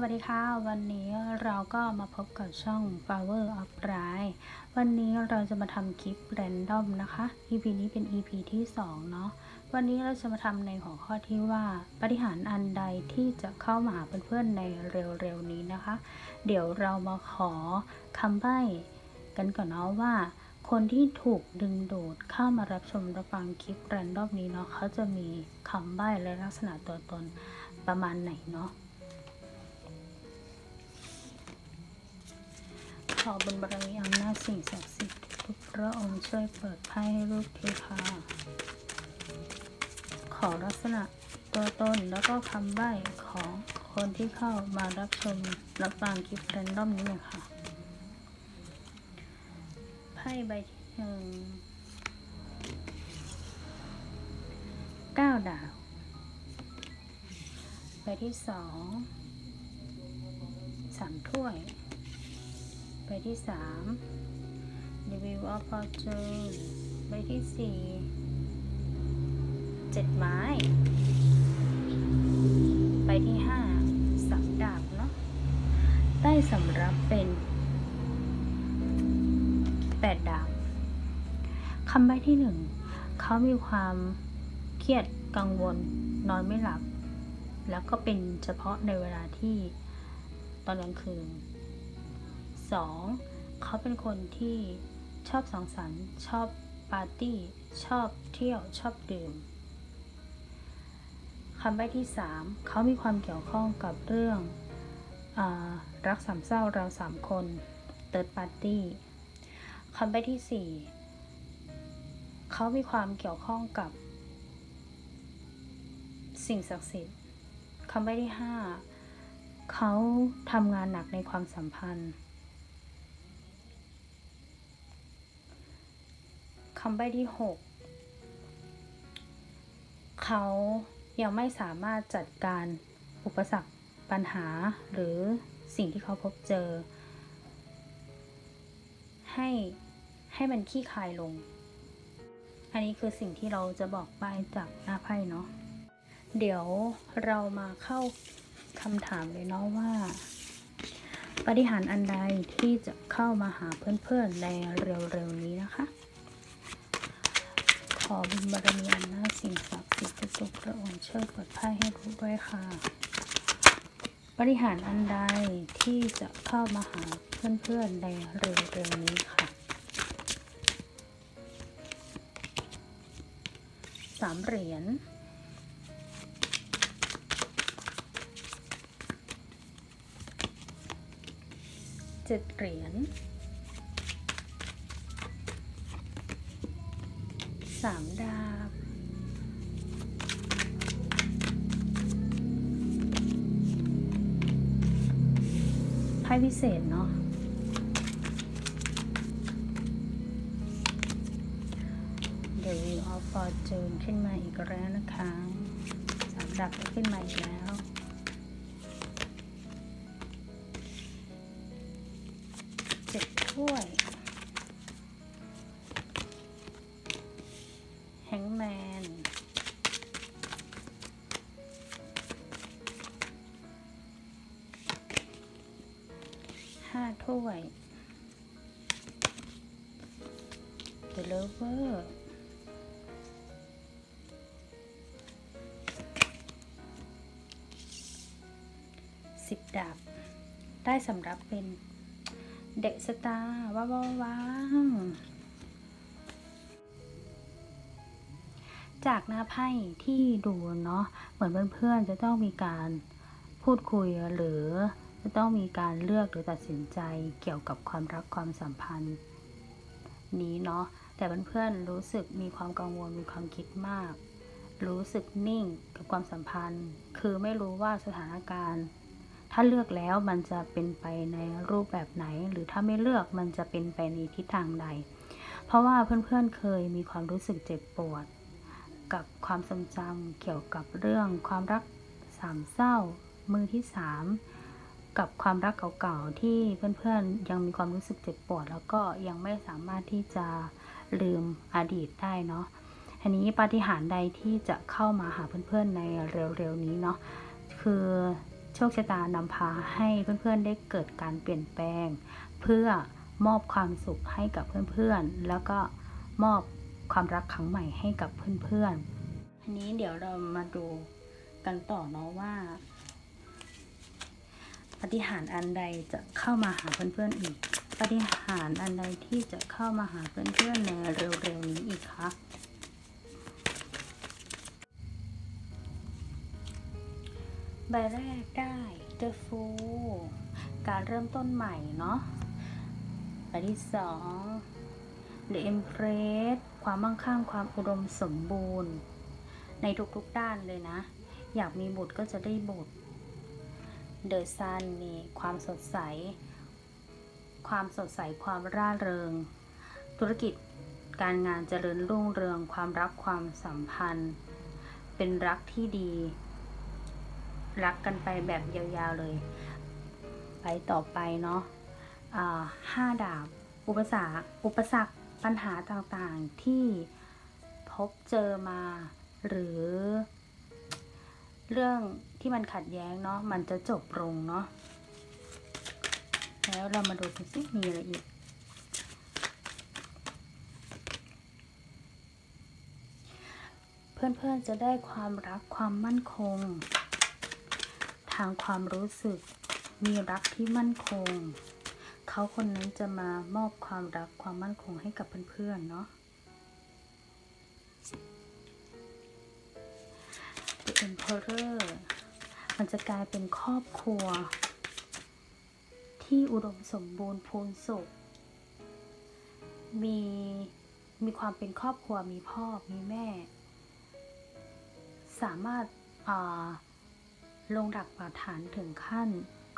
สวัสดีค่ะ วันนี้เราก็มาพบกับช่อง Power of Ride วันนี้เราจะมาทำคลิป Random นะคะ EP นี้เป็น EP ที่ 2 เนาะวันนี้เราจะมาทำในหัวข้อที่ว่าปฏิหารอันใดที่จะเข้ามาหาเพื่อนๆในเร็วๆนี้นะคะ เดี๋ยวเรามาขอคำใบ้กันก่อนเนาะว่า คนที่ถูกดึงดูดเข้ามารับชมรับฟังคลิป Random นี้เนาะเขาจะมีคำใบ้และลักษณะตัวตนประมาณไหนเนาะ ขอบุญบารมีอำนาจสิ่งศักดิ์สิทธิ์ทุกพระองค์ช่วยเปิดไพ่ให้ลูกทีค่ะขอลักษณะตัวตนแล้วก็คำใบ้ของคนที่เข้ามารับชมรับฟังคลิปแรนดอมนี้เลยค่ะไพ่ใบที่หนึ่งเก้าดาวใบที่สองสามถ้วย ใบที่สาม The Wheel of Fortune ใบที่สี่เจ็ดไม้ใบที่ห้าสับดาบเนาะได้สำรับเป็นแปดดาบคำใบที่หนึ่งเขามีความเครียดกังวลนอนไม่หลับ แล้วก็เป็นเฉพาะในเวลาที่ตอนกลางคืน สองเขาเป็นคนที่ชอบสังสรรค์ชอบปาร์ตี้ ชอบเที่ยวชอบดื่มคำใบ้ที่สามเขามีความเกี่ยวข้องกับเรื่องอรักสามเศร้าเราสามคนเติร์ดปาร์ตี้คำใบ้ที่สี่เขามีความเกี่ยวข้องกับ สิ่งศักดิ์สิทธิ์คำใบ้ที่ห้าเขาทำงานหนักในความสัมพันธ์ คำใบ้ที่หกเขายังไม่สามารถจัดการอุปสรรคปัญหาหรือสิ่งที่เขาพบเจอ ให้ให้มันขี้คายลง อันนี้คือสิ่งที่เราจะบอกไปจากหน้าไพ่เนาะ เดี๋ยวเรามาเข้าคำถามเลยเนาะว่าปฏิหารอันใดที่จะเข้ามาหาเพื่อนๆในเร็วๆนี้นะคะ ขอบุญบารมีอันนาสิ่งศักดิ์สิทธิ์ทุกพระองค์ช่วยเปิดไพ่ให้รู้ด้วยค่ะปฏิหารอันใดที่จะเข้ามาหาเพื่อนๆในเร็วๆนี้ค่ะสามเหรียญเจ็ดเหรียญ สามดาบ ไพ่พิเศษเนาะ The Wheel of Fortune ขึ้นมาอีกแล้วนะคะสามดาบขึ้นมาอีกแล้วเจ็ดถ้วย ห้าถ้วย The Lover สิบดาบ ได้สำหรับเป็นเดอะสตาร์ว้าวว้าวว้าวจากหน้าไพ่ที่ดูเนาะเหมือนเพื่อนๆจะต้องมีการพูดคุยหรือ จะต้องมีการเลือกหรือตัดสินใจเกี่ยวกับความรักความสัมพันธ์ นี้เนาะแต่เพื่อนๆรู้สึกมีความกังวลมีความคิดมาก รู้สึกนิ่งกับความสัมพันธ์ คือไม่รู้ว่าสถานการณ์ ถ้าเลือกแล้วมันจะเป็นไปในรูปแบบไหน หรือถ้าไม่เลือกมันจะเป็นไปในทิศทางใด เพราะว่าเพื่อนๆเคยมีความรู้สึกเจ็บปวด กับความทรงจำเกี่ยวกับเรื่องความรักสามเศร้า มือที่สาม กับความรักเก่าๆที่เพื่อนๆยังมีความรู้สึกเจ็บปวด แล้วก็ยังไม่สามารถที่จะลืมอดีตได้เนาะอันนี้ปาฏิหาริย์ใดที่จะเข้ามาหาเพื่อนๆในเร็วๆนี้เนาะคือโชคชะตานำพาให้เพื่อนๆได้เกิดการเปลี่ยนแปลง เพื่อมอบความสุขให้กับเพื่อนๆ แล้วก็มอบความรักครั้งใหม่ให้กับเพื่อนๆ อันนี้เดี๋ยวเรามาดูกันต่อเนาะว่า ปฏิหารอันใดจะเข้ามาหาเพื่อนๆอีก ปฏิหารอันใดที่จะเข้ามาหาเพื่อนๆในเร็วๆนี้อีกคะใบแรกได้ The Fool การเริ่มต้นใหม่เนาะใบที่สอง The Empress ความมั่งคั่งความอุดมสมบูรณ์ ในทุกๆด้านเลยนะ อยากมีบุตรก็จะได้บุตร The Sun นี่ความสดใส ความสดใสความร่าเริง ธุรกิจการงานเจริญรุ่งเรืองความรักความสัมพันธ์ เป็นรักที่ดี รักกันไปแบบยาวๆเลย ไปต่อไปเนาะห้าดาบ อุปสรรคอุปสรรคปัญหาต่างๆที่พบเจอมา หรือเรื่อง ที่มันขัดแย้งเนาะมันจะจบลงเนาะแล้วเรามาดูกันสิมีอะไรอีกเพื่อนๆจะได้ความรักความมั่นคง ทางความรู้สึกมีรักที่มั่นคง เขาคนนั้นจะมามอบความรักความมั่นคงให้กับเพื่อนๆเนาะ The Emperor มันจะกลายเป็นครอบครัว ที่อุดมสมบูรณ์พูนสุข มีมีความเป็นครอบครัวมีพ่อมีแม่ สามารถอ่าลงหลักปักฐานถึงขั้น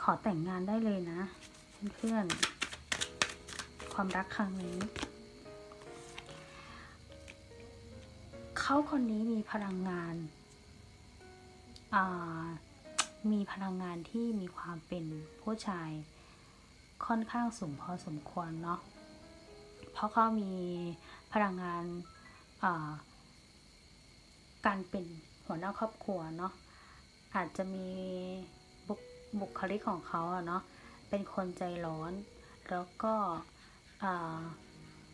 ขอแต่งงานได้เลยนะ เพื่อนๆความรักครั้งนี้ เขาคนนี้มีพลังงาน อ่า มีพลังงานที่มีความเป็นผู้ชายค่อนข้างสูงพอสมควรเนาะ เพราะเขามีพลังงานาการเป็นหัวหน้าครอบครัวเนาะ อาจจะมีบุคบุคลิกของเขาเนาะ เป็นคนใจร้อน แล้วก็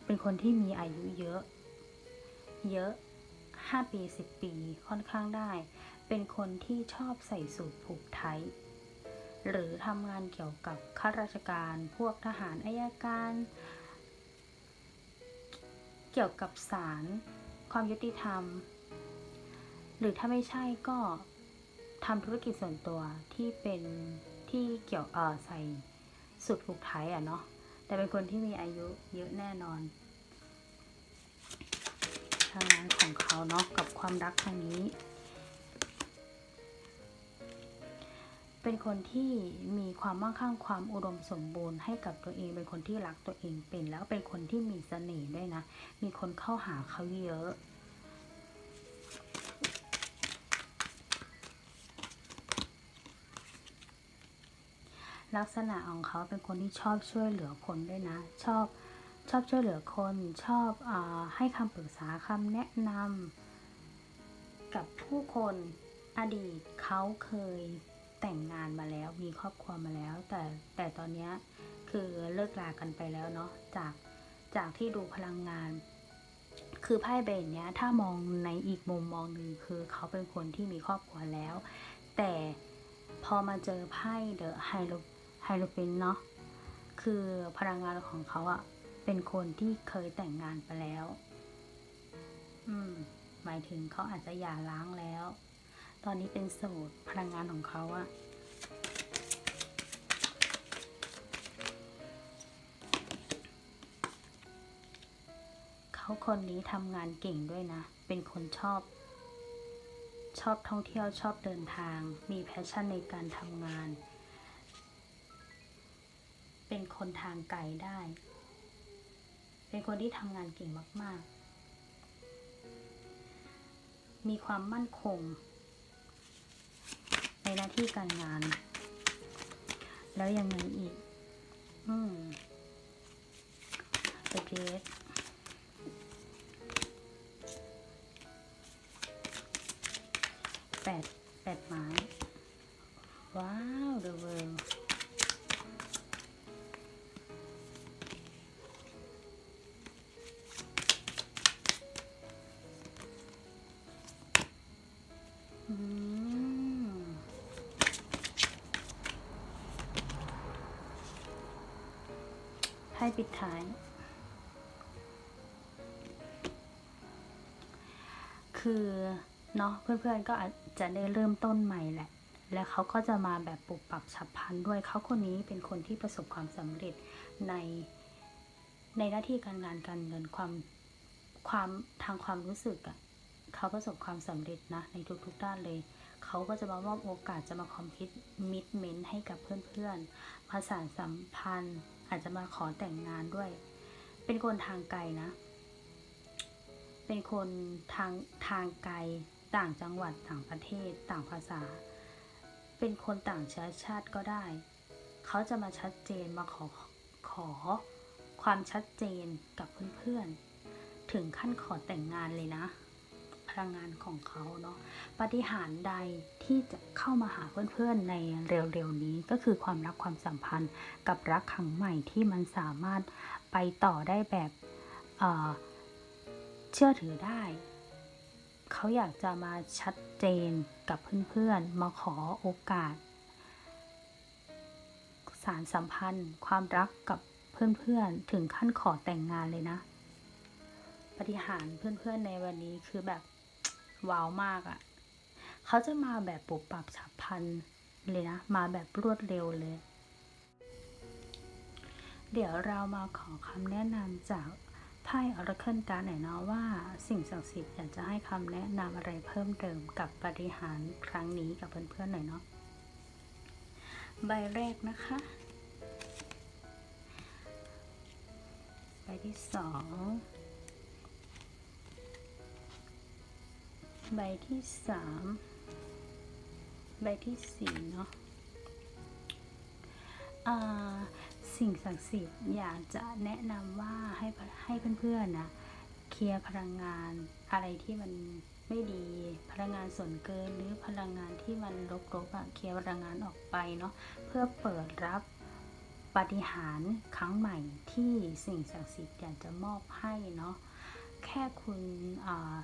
เป็นคนที่มีอายุเยอะ เยอะ 5 ปี 10 ปีค่อนข้างได้ เป็นคนที่ชอบใส่สูทผูกไทยหรือทำงานเกี่ยวกับข้าราชการพวกทหารอายการ เกี่ยวกับศาลความยุติธรรม หรือถ้าไม่ใช่ก็ทำธุรกิจส่วนตัวที่เป็นที่เกี่ยวเออใส่สุดผูกไทยอะเนาะแต่เป็นคนที่มีอายุเยอะแน่นอนทางานของเขาเนาะกับความรักครั้งนี้ เป็นคนที่มีความมั่งคั่งความอุดมสมบูรณ์ให้กับตัวเอง เป็นคนที่รักตัวเองเป็น แล้วเป็นคนที่มีเสน่ห์ด้วยนะ มีคนเข้าหาเขาเยอะลักษณะของเขาเป็นคนที่ชอบช่วยเหลือคนด้วยนะ ชอบชอบช่วยเหลือคน ชอบอให้คำปรึกษาคำแนะนำกับผู้คนอดีตเขาเคย แต่งงานมาแล้วมีครอบครัวมาแล้ว แต่แต่ตอนนี้คือเลิกลากันไปแล้วเนาะจากจากที่ดูพลังงาน คือไพ่ใบเนี้ยถ้ามองในอีกมุมมองหนึ่งคือเขาเป็นคนที่มีครอบครัวแล้ว แต่พอมาเจอไพ่เดอะไฮโลไฮโลฟินเนาะคือพลังงานของเขาอะเป็นคนที่เคยแต่งงานไปแล้ว อืม หมายถึงเขาอาจจะหย่าร้างแล้ว ตอนนี้เป็นโสดพลังงานของเขาอะเขาคนนี้ทำงานเก่งด้วยนะ เป็นคนชอบ ชอบท่องเที่ยวชอบเดินทาง มีแพชชั่นในการทำงาน เป็นคนทางไกลได้ เป็นคนที่ทำงานเก่งมาก ๆ มีความมั่นคง ในหน้าที่การงาน แล้วยังไงอีก อืมเกตแปดแปดไม้ ให้ปิดท้าย คือเนาะเพื่อนๆก็อาจจะได้เริ่มต้นใหม่แหละ และเขาก็จะมาแบบปรับปรับฉับพลันด้วยเขาคนนี้เป็นคนที่ประสบความสำเร็จในในหน้าที่การงานการเงินความความทางความรู้สึกอะ่ะเขาประสบความสำเร็จนะในทุกๆด้านเลย เขาก็จะมามอบโอกาสจะมาคอมพิวมิดเมนต์ให้กับเพื่อนๆมาสาสัมพันธ์ อาจจะมาขอแต่งงานด้วย เป็นคนทางไกลนะ เป็นคนทางทางไกลต่างจังหวัดต่างประเทศ ต่างภาษา เป็นคนต่างเชื้อชาติก็ได้ เขาจะมาชัดเจนมาขอขอความชัดเจนกับเพื่อนๆ ถึงขั้นขอแต่งงานเลยนะ ลังงานของเขาเนาะปฏิหารใดที่จะเข้ามาหาเพื่อนๆในเร็วๆนี้ก็คือความรักความสัมพันธ์กับรักครั้งใหม่ที่มันสามารถไปต่อได้แบบเเชื่อถือได้ เขาอยากจะมาชัดเจนกับเพื่อนๆ มาขอโอกาส สารสัมพันธ์ ความรักกับเพื่อนๆ ถึงขั้นขอแต่งงานเลยนะปฏิหารเพื่อนๆในวันนี้คือแบบ ว้าวมากอะ่ะเขาจะมาแบบปุบปับฉับพลันเลยนะ มาแบบรวดเร็วเลย เดี๋ยวเรามาขอคำแนะนำจากไพ่ออร์เคิลการ์ดหน่อยเนาะว่าสิ่งศักดิ์สิทธิ์อยากจะให้คำแนะนำอะไรเพิ่มเติมกับปฏิหารครั้งนี้กับเพื่อนๆหน่อยเนาะใบแรกนะคะ ใบที่สอง ใบที่สามใบที่สี่เนาะสิ่งศักดิ์สิทธิ์อยากจะแนะนำว่าให้ให้เพื่อนๆนะเคลียร์พลังงานอะไรที่มันไม่ดีพลังงานส่วนเกินหรือพลังงานที่มันลบๆอะเคลียร์พลังงานออกไปเนาะเพื่อเปิดรับปฏิหารครั้งใหม่ที่สิ่งศักดิ์สิทธิ์อยากจะมอบให้เนาะแค่คุณอ่า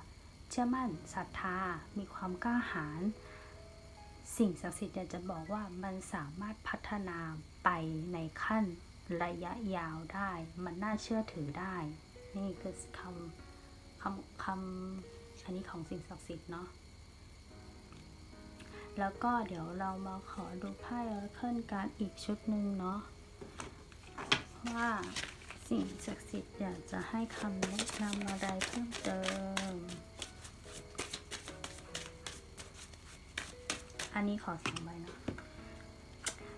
เชื่อมั่นศรัทธา มีความกล้าหาญสิ่งศักดิ์สิทธิ์อยากจะบอกว่ามันสามารถพัฒนาไปในขั้นระยะยาวได้ มันน่าเชื่อถือได้ นี่คือคำคำคำอันนี้ของสิ่งศักดิ์สิทธิ์เนาะแล้วก็เดี๋ยวเรามาขอดูไพ่ออร์เคิลการ์ดอีกชุดหนึ่งเนาะว่าสิ่งศักดิ์สิทธิ์อยากจะให้คำแนะนำอะไรเพิ่มเติม อันนี้ขอสองใบเนาะ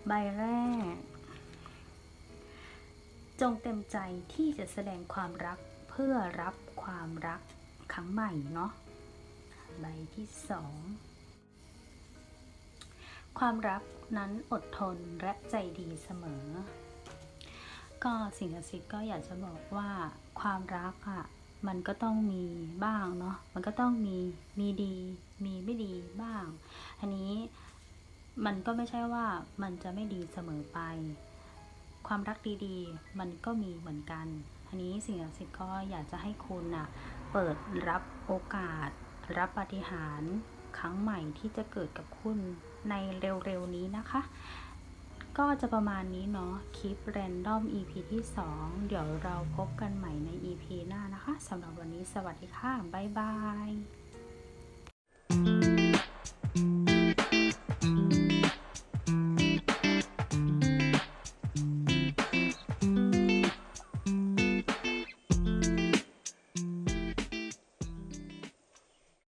ใบแรก จงเต็มใจที่จะแสดงความรักเพื่อรับความรักครั้งใหม่เนาะ ใบที่สองความรักนั้นอดทนและใจดีเสมอ ก็สิ่งศักดิ์สิทธิ์ก็อยากจะบอกว่าความรักอะ่ะ มันก็ต้องมีบ้างเนาะ มันก็ต้องมีมีดี มีไม่ดีบ้าง อันนี้มันก็ไม่ใช่ว่ามันจะไม่ดีเสมอไป ความรักดีๆ มันก็มีเหมือนกัน อันนี้สิ่งศักดิ์สิทธิ์ก็อยากจะให้คุณน่ะเปิดรับโอกาส รับปฏิหารครั้งใหม่ที่จะเกิดกับคุณในเร็วๆนี้นะคะ ก็จะประมาณนี้เนาะคลิป Random EP ที่ 2 เดี๋ยวเราพบกันใหม่ใน EP หน้านะคะสำหรับวันนี้สวัสดีค่ะ บ๊ายบาย